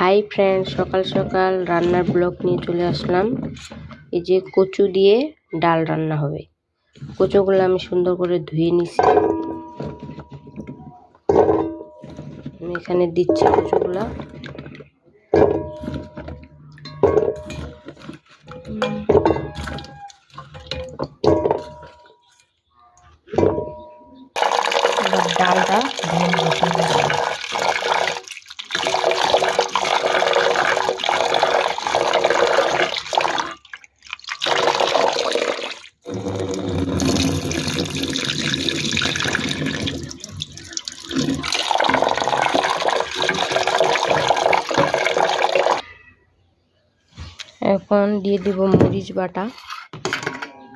Hi friend সকাল সকাল রান্নার ব্লগ নিয়ে চলে আসলাম। এই যে কচু দিয়ে ডাল রান্না হবে। কচুগুলো আমি সুন্দর করে ধুয়ে নিছি। আমি এখানে দিচ্ছি কচুগুলা। ডালটা ধুয়ে এখন দিয়ে দিব মরিচ বাটা।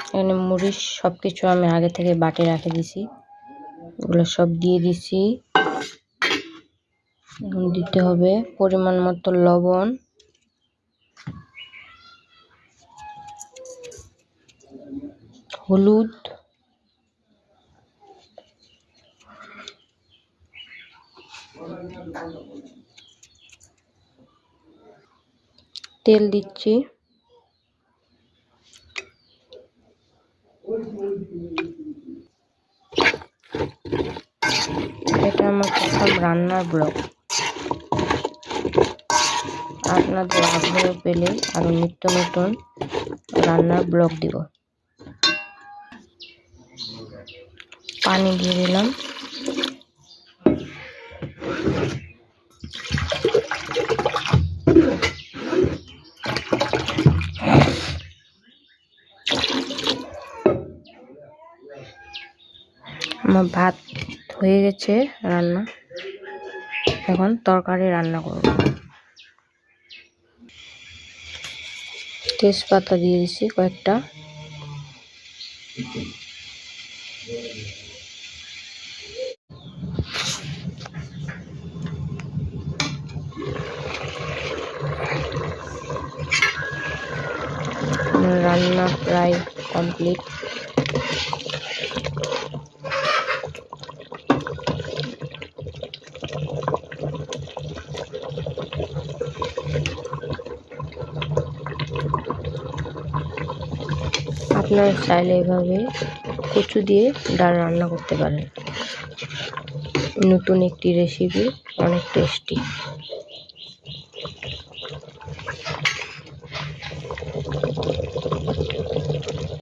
এখানে মরিচ সব কিছু আমি আগে থেকে বাটে রেখে দিছি। এগুলো সব দিয়ে দিছি। দিতে হবে পরিমাণ মতো লবণ। হলুদ। তেল দিচ্ছি। এটা আমার প্রথম রান্নার ব্লগ। আপনাদের আগ্রহ পেলে আরও নিত্য নতুন রান্নার ব্লগ দিব। পানি দিয়ে দিলাম। আমার ভাত হয়ে গেছে রান্না। এখন তরকারি রান্না করব। তেজপাতা দিয়ে দিছি কয়েকটা। রান্না প্রায় কমপ্লিট। আপনারা চাইলে এভাবে কচু দিয়ে ডাল রান্না করতে পারেন। নতুন একটি রেসিপি অনেক টেস্টি